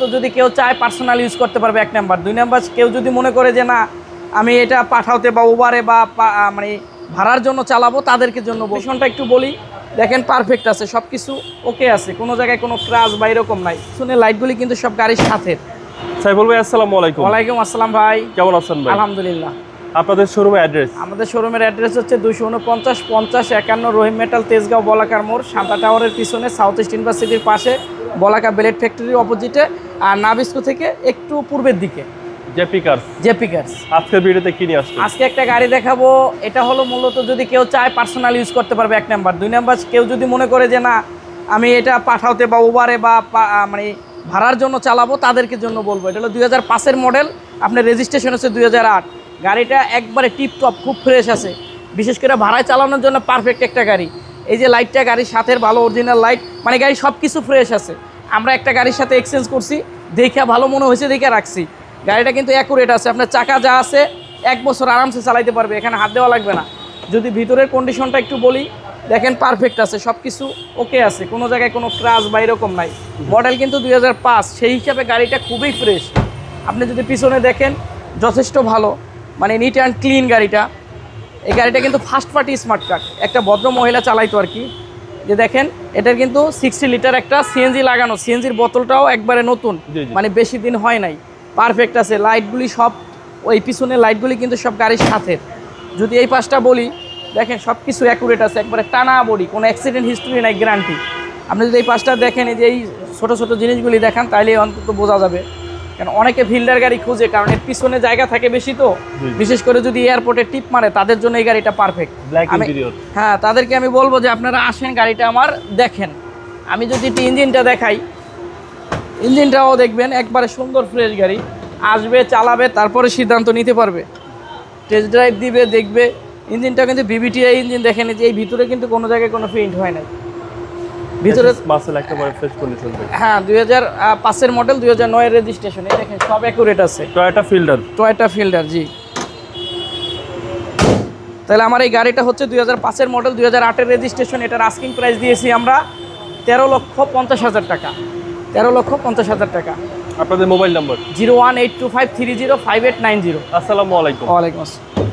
তো যদি কেউ চায় পার্সোনাল ইউজ করতে পারবে এক নাম্বার দুই নাম্বার কেউ যদি মনে করে যে না আমি এটা পাঠাতে বা ওবারে বা মানে ভাড়ার জন্য চালাবো তাদেরকে জন্য ভীষণটা একটু বলি। দেখেন পারফেক্ট আছে সব কিছু ওকে আছে। কোনো জায়গায় কোনো ক্রাশ বা এরকম নাই। শুনে লাইটগুলি কিন্তু সব গাড়ির সাথে। সাইফুল ভাই আসসালামু আলাইকুম। ওয়ালাইকুম আসসালাম ভাই। কেমন আছেন ভাই? আলহামদুলিল্লাহ। আপনাদের শোরুমে অ্যাড্রেস আমাদের শোরুমের অ্যাড্রেস হচ্ছে দুশো উনপঞ্চাশ পঞ্চাশ একান্ন রহিম মেটাল তেজগাঁও বলাকার মোড় শান্তা টাওয়ারের পিছনে সাউথ ইস্ট ইউনিভার্সিটির পাশে বলাকা বেলেট ফ্যাক্টরির অপোজিটে আর নাবিস্কো থেকে একটু পূর্বের দিকে। জেপি কার্স জেপি কার্স আজকের ভিডিওতে কি নিয়ে আসছেন? আজকে একটা গাড়ি দেখাবো এটা হলো মূলত যদি কেউ চায় পার্সোনাল ইউজ করতে পারবে এক নাম্বার দুই নাম্বার কেউ যদি মনে করে যে না আমি এটা পাঠাতে বা উবারে বা মানে ভাড়ার জন্য চালাবো তাদেরকে জন্য বলব। এটা হলো দুই হাজার পাঁচের মডেল আপনার রেজিস্ট্রেশন হচ্ছে দুই হাজার আট। গাড়িটা একবারে টিপ টপ খুব ফ্রেশ আছে। বিশেষ করে ভাড়ায় চালানোর জন্য পারফেক্ট একটা গাড়ি। এই যে লাইটটা গাড়ির সাথে ভালো অরিজিনাল লাইট মানে গাড়ি সব কিছু ফ্রেশ আছে। আমরা একটা গাড়ির সাথে এক্সচেঞ্জ করছি, দেখে ভালো মনে হয়েছে, দেখে রাখছি। গাড়িটা কিন্তু অ্যাকুরেট আছে, আপনার চাকা যা আছে, এক বছর আরামসে চালাইতে পারবে, এখানে হাত দেওয়া লাগবে না। যদি ভিতরের কন্ডিশনটা একটু বলি, দেখেন পারফেক্ট আছে সব কিছু ওকে আছে, কোনো জায়গায় কোনো ক্রাশ বা এরকম নাই। মডেল কিন্তু দু হাজার পাঁচ, সেই হিসাবে গাড়িটা খুবই ফ্রেশ আপনি যদি পিছনে দেখেন, যথেষ্ট ভালো। মানে নিট অ্যান্ড ক্লিন গাড়িটা। এই গাড়িটা কিন্তু ফার্স্ট পার্টি স্মার্ট কার্ড একটা ভদ্র মহিলা চালাইতো আর কি। যে দেখেন এটার কিন্তু সিক্সটি লিটার একটা সিএনজি লাগানো। সিএনজির বোতলটাও একবারে নতুন। মানে বেশি দিন হয় নাই। পারফেক্ট আছে। লাইটগুলি সব ওই পিছনে লাইটগুলি কিন্তু সব গাড়ির সাথে। যদি এই পাশটা বলি দেখেন সব কিছু অ্যাকুরেট আছে। একবারে টানা বডি কোনো অ্যাক্সিডেন্ট হিস্ট্রি নাই গ্যারান্টি আপনি যদি এই পাশটা দেখেন এই যে এই ছোটো ছোটো জিনিসগুলি দেখান তাহলে অন্তত বোঝা যাবে। কারণ অনেকে ফিল্ডার গাড়ি খুঁজে কারণ এর পিছনে জায়গা থাকে বেশি তো। বিশেষ করে যদি এয়ারপোর্টে টিপ মারে তাদের জন্য এই গাড়িটা পারফেক্ট হ্যাঁ তাদেরকে আমি বলব যে আপনারা আসেন গাড়িটা আমার দেখেন। আমি যদি একটু ইঞ্জিনটা দেখাই ইঞ্জিনটাও দেখবেন একবারে সুন্দর ফ্রেশ গাড়ি। আসবে চালাবে তারপরে সিদ্ধান্ত নিতে পারবে। টেস্ট ড্রাইভ দিবে দেখবে। ইঞ্জিনটা কিন্তু বিবিটিআই ইঞ্জিন দেখেন এই যে এই ভিতরে কিন্তু কোনো জায়গায় কোনো প্রিন্ট হয় না ভিতরে মাসেল একেবারে ফ্রেশ কন্ডিশন হ্যাঁ দুই হাজার পাঁচের মডেল দুই হাজার নয়ের রেজিস্ট্রেশন এই দেখেন সব অ্যাকুরেট আছে। Toyota Fielder Toyota Fielder G. তাহলে আমার এই গাড়িটা হচ্ছে দুই হাজার পাঁচের মডেল দুই হাজার আটের রেজিস্ট্রেশন এটার আস্কিং প্রাইস দিয়েছি আমরা তেরো লক্ষ পঞ্চাশ হাজার টাকা। তেরো লক্ষ পঞ্চাশ হাজার টাকা। আপনাদের mobile number zero one eight two five three zero five eight nine zero. আসসালামু আলাইকুম। ওয়ালাইকুম আসসালাম।